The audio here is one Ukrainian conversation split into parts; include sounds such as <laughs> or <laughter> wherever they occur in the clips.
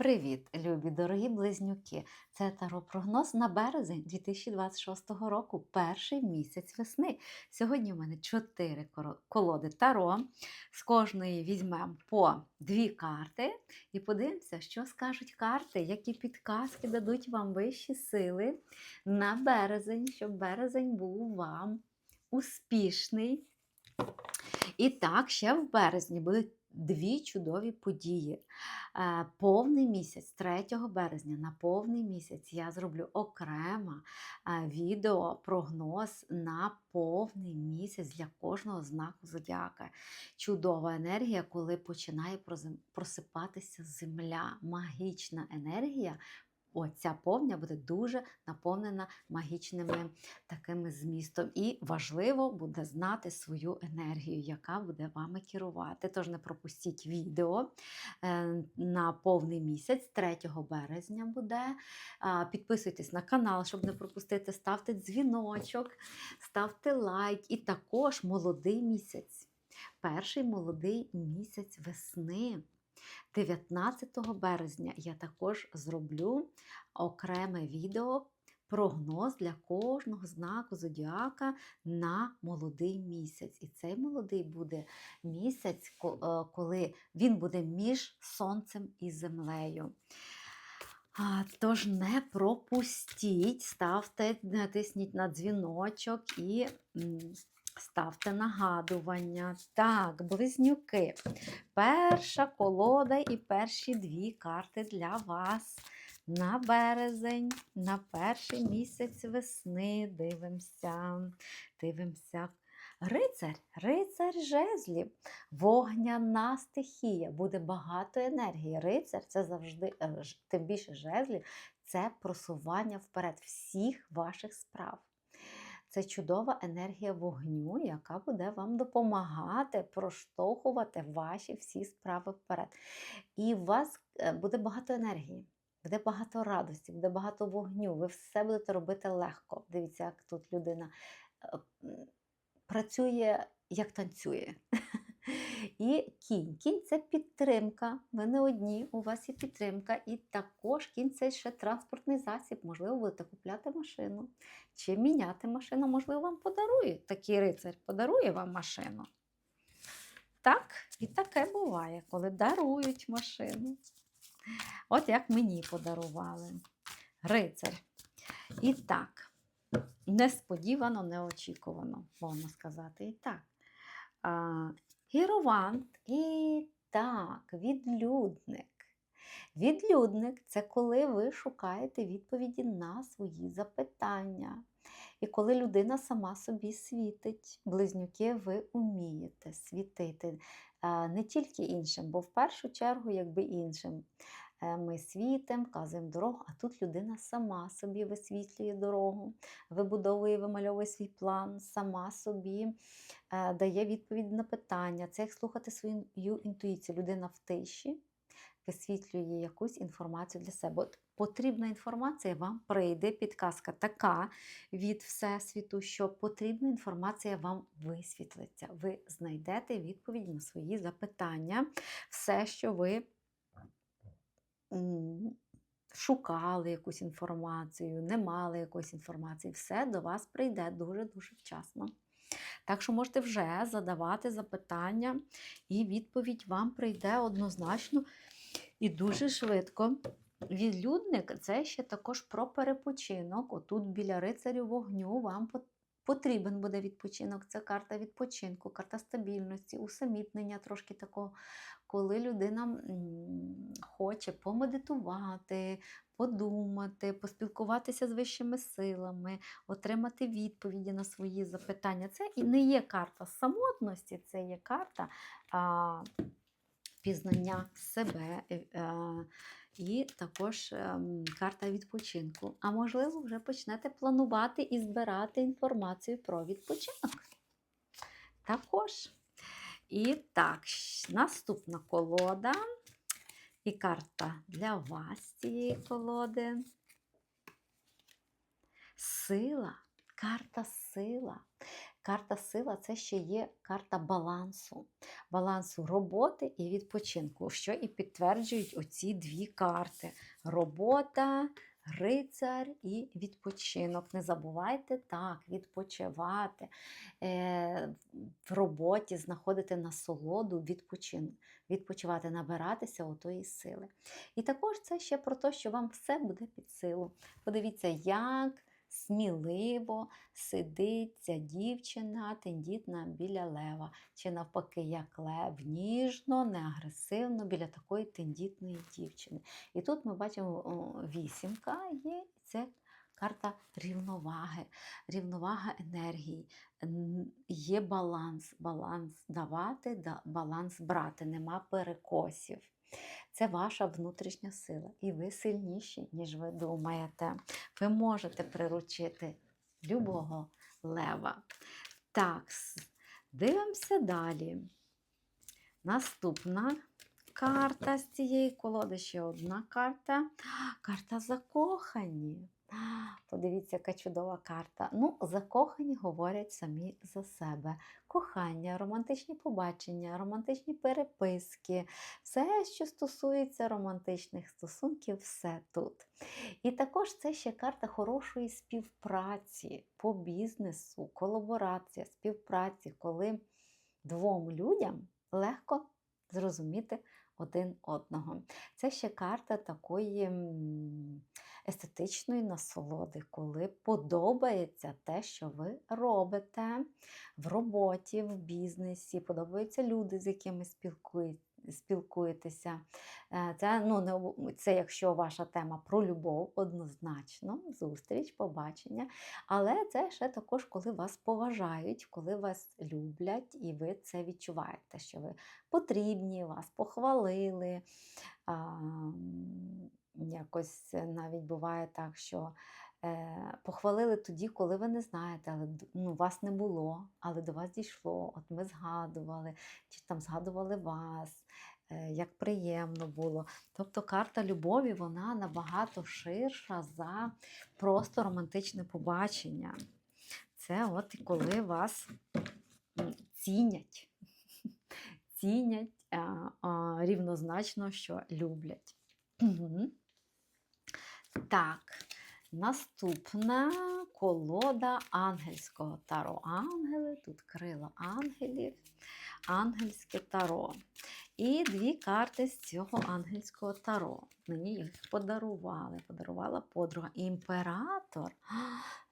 Привіт, любі дорогі близнюки! Це таро-прогноз на березень 2026 року, перший місяць весни. Сьогодні в мене чотири колоди таро. З кожної візьмемо по дві карти і подивимося, що скажуть карти, які підказки дадуть вам вищі сили на березень, щоб березень був вам успішний. І так, ще в березні будуть дві чудові події. Е, Повний місяць, 3 березня, на повний місяць я зроблю окремо е, відео прогноз на повний місяць для кожного знаку зодіака. Чудова енергія, коли починає просипатися земля. Магічна енергія. Оця повня буде дуже наповнена магічними такими змістом. І важливо буде знати свою енергію, яка буде вами керувати. Тож не пропустіть відео е, на повний місяць, 3 березня буде. Підписуйтесь на канал, щоб не пропустити. Ставте дзвіночок, ставте лайк. І також молодий місяць. Перший молодий місяць весни. 19 березня я також зроблю окреме відео прогноз для кожного знаку зодіака на молодий місяць. І цей молодий буде місяць, е, коли він буде між сонцем і землею. Тож не пропустіть, ставте, натисніть на дзвіночок і ставте нагадування. Так, близнюки. Перша колода і перші дві карти для вас на березень, на перший місяць весни. Дивимося, дивимося. Рицар, рицар жезлів, вогняна стихія, буде багато енергії. Рицар це завжди, е, тим більше жезлів, це просування вперед всіх ваших справ. Це чудова енергія вогню, яка буде вам допомагати проштовхувати ваші всі справи вперед. І у вас е, буде багато енергії, буде багато радості, буде багато вогню. Ви все будете робити легко. Дивіться, як тут людина е, працює, як танцює. І кінь. Кінь це підтримка. Ви не одні, у вас є підтримка. І також кінь це ще транспортний засіб. Можливо, будете купляти машину чи міняти машину. Можливо, вам подарують. Такий рицар подарує вам машину. Так, і таке буває, коли дарують машину. От як мені подарували. Рицар. І так, несподівано, неочікувано, можна сказати. І так. А, Гіровант і так, відлюдник. Відлюдник це коли ви шукаєте відповіді на свої запитання. І коли людина сама собі світить, близнюки, ви вмієте світити е, не тільки іншим, бо в першу чергу, якби іншим. Е, Ми світимо, вказуємо дорогу, а тут людина сама собі висвітлює дорогу, вибудовує, вимальовує свій план, сама собі е, дає відповідь на питання. Це як слухати свою інтуїцію. Людина в тиші висвітлює якусь інформацію для себе. От потрібна інформація вам прийде, підказка така від Всесвіту, що потрібна інформація вам висвітлиться. Ви знайдете відповідь на свої запитання, все, що ви шукали якусь інформацію, не мали якоїсь інформації, все до вас прийде дуже-дуже вчасно. Так що можете вже задавати запитання, і відповідь вам прийде однозначно і дуже швидко. Відлюдник це ще також про перепочинок. Отут біля рицарю вогню вам потрібен буде відпочинок. Це карта відпочинку, карта стабільності, усамітнення трошки такого, коли людина хоче помедитувати, подумати, поспілкуватися з вищими силами, отримати відповіді на свої запитання. Це і не є карта самотності, це є карта. А, Пізнання себе е, е, і також ем, карта відпочинку. А можливо, вже почнете планувати і збирати інформацію про відпочинок. Також. І так, наступна колода. І карта для вас цієї колоди. Сила. Карта сила. Карта сила це ще є карта балансу, балансу роботи і відпочинку, що і підтверджують оці дві карти: робота, рицар і відпочинок. Не забувайте так, відпочивати е, в роботі, знаходити насолоду, відпочин, відпочивати, набиратися отої сили. І також це ще про те, що вам все буде під силу. Подивіться, як сміливо сидить ця дівчина тендітна біля лева, чи навпаки, як лев, ніжно, не агресивно біля такої тендітної дівчини. І тут ми бачимо вісімка є, це карта рівноваги, рівновага енергії. Є баланс, баланс давати, баланс брати, нема перекосів. Це ваша внутрішня сила, і ви сильніші, ніж ви думаєте. Ви можете приручити любого лева. Так, дивимося далі. Наступна карта з цієї колоди ще одна карта. Карта закохані. Подивіться, яка чудова карта. Ну, закохані говорять самі за себе. Кохання, романтичні побачення, романтичні переписки, все, що стосується романтичних стосунків, все тут. І також це ще карта хорошої співпраці по бізнесу, колаборація, співпраці, коли двом людям легко зрозуміти один одного. Це ще карта такої естетичної насолоди, коли подобається те, що ви робите в роботі, в бізнесі, подобаються люди, з якими спілкує- спілкуєтеся. Е, Це, ну, не, це якщо ваша тема про любов, однозначно, зустріч, побачення. Але це ще також, коли вас поважають, коли вас люблять, і ви це відчуваєте, що ви потрібні, вас похвалили. А, якось навіть буває так, що е, похвалили тоді, коли ви не знаєте, але ну, вас не було, але до вас дійшло. От ми згадували, чи там згадували вас. е, Як приємно було. Тобто карта любові вона набагато ширша за просто романтичне побачення. Це от коли вас цінять, <laughs> цінять а, а, рівнозначно, що люблять. Мгм. Так, наступна колода ангельського таро. Ангели, тут крила ангелів, ангельське таро. І дві карти з цього ангельського таро. Мені їх подарували, подарувала подруга. Імператор.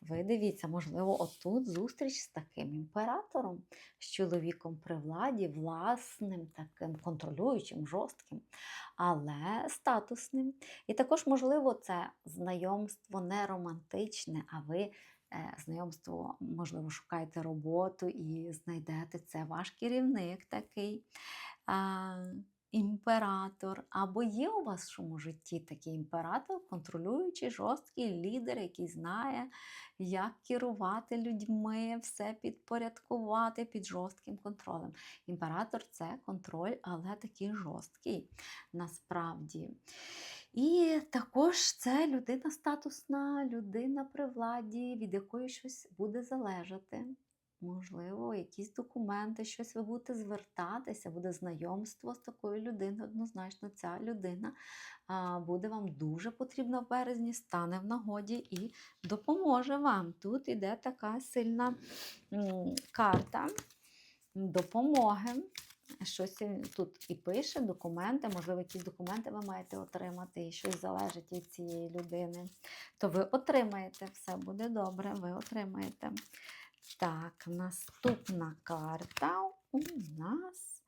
Ви дивіться, можливо, отут зустріч з таким імператором, з чоловіком при владі, власним, таким контролюючим, жорстким, але статусним. І також, можливо, це знайомство не романтичне, а ви е, знайомство, можливо, шукаєте роботу і знайдете це ваш керівник такий. Імператор, або є у вашому житті такий імператор, контролюючий, жорсткий лідер, який знає, як керувати людьми, все підпорядкувати під жорстким контролем. Імператор це контроль, але такий жорсткий насправді. І також це людина статусна, людина при владі, від якої щось буде залежати. Можливо, якісь документи, щось ви будете звертатися, буде знайомство з такою людиною. Однозначно, ця людина буде вам дуже потрібна в березні, стане в нагоді і допоможе вам. Тут іде така сильна карта допомоги. Щось тут і пише, документи, можливо, якісь документи ви маєте отримати, і щось залежить від цієї людини. То ви отримаєте, все буде добре, ви отримаєте. Так, наступна карта у нас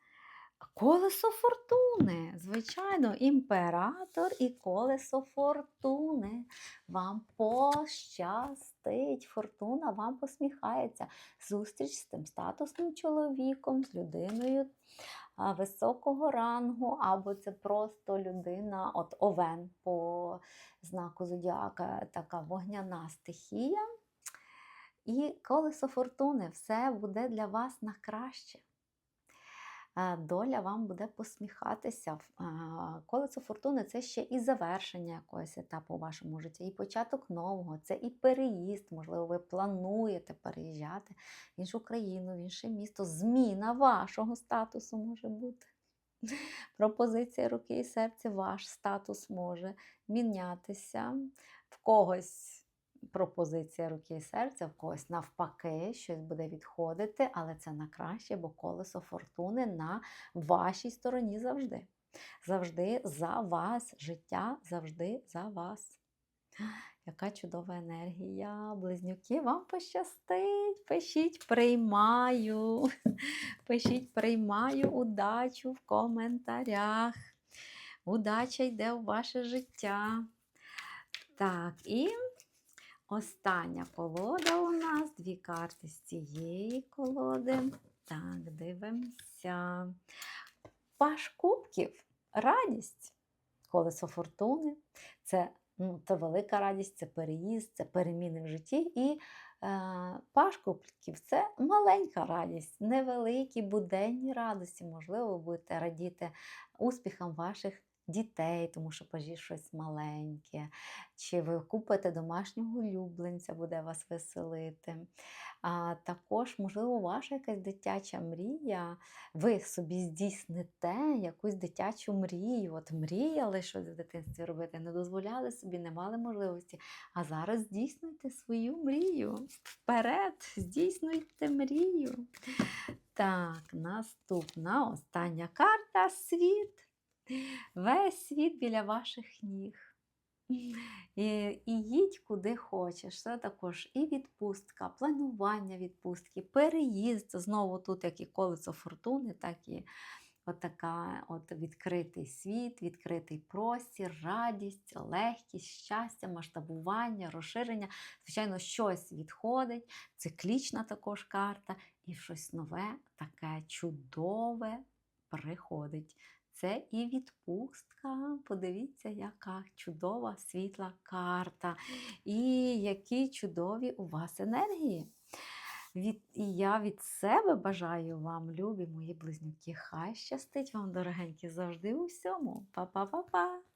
колесо фортуни. Звичайно, імператор і колесо фортуни. Вам пощастить, фортуна вам посміхається. Зустріч з тим статусним чоловіком, з людиною високого рангу, або це просто людина, от овен по знаку зодіака, така вогняна стихія. І колесо фортуни все буде для вас на краще. е, доля вам буде посміхатися. Колесо фортуни це ще і завершення якогось етапу у вашому житті, і початок нового, це і переїзд. Можливо, ви плануєте переїжджати в іншу країну, в інше місто. Зміна вашого статусу може бути. Пропозиція руки і серця, ваш статус може мінятися. В когось пропозиція руки і серця, в когось навпаки, щось буде відходити, але це на краще, бо колесо фортуни на вашій стороні завжди. Завжди за вас. Життя завжди за вас. Яка чудова енергія, близнюки, вам пощастить. Пишіть, приймаю. Пишіть, приймаю удачу в коментарях. Удача йде у ваше життя. Так, і остання колода у нас. Дві карти з цієї колоди. Так, дивимося. Паш кубків. Радість. Колесо фортуни. Це, ну, це велика радість, це переїзд, це переміни в житті. І е, паш кубків це маленька радість, невеликі буденні радості. Можливо, ви будете радіти успіхам ваших дітей, тому що пажі щось маленьке. Чи ви купите домашнього улюбленця, буде вас веселити. А також, можливо, ваша якась дитяча мрія, ви собі здійсните якусь дитячу мрію. От мріяли щось в дитинстві робити, не дозволяли собі, не мали можливості. А зараз здійснюйте свою мрію. Вперед, здійснюйте мрію. Так, наступна остання карта світ. Весь світ біля ваших ніг. І, і їдь куди хочеш. Це також і відпустка, планування відпустки, переїзд. Знову тут як і колесо фортуни, так і от от відкритий світ, відкритий простір, радість, легкість, щастя, масштабування, розширення. Звичайно, щось відходить, циклічна також карта, і щось нове, таке чудове приходить. Це і відпустка. Подивіться, яка чудова світла карта. І які чудові у вас енергії. Від, і я від себе бажаю вам, любі мої близнюки, хай щастить вам, дорогенькі, завжди у всьому. Па-па-па-па!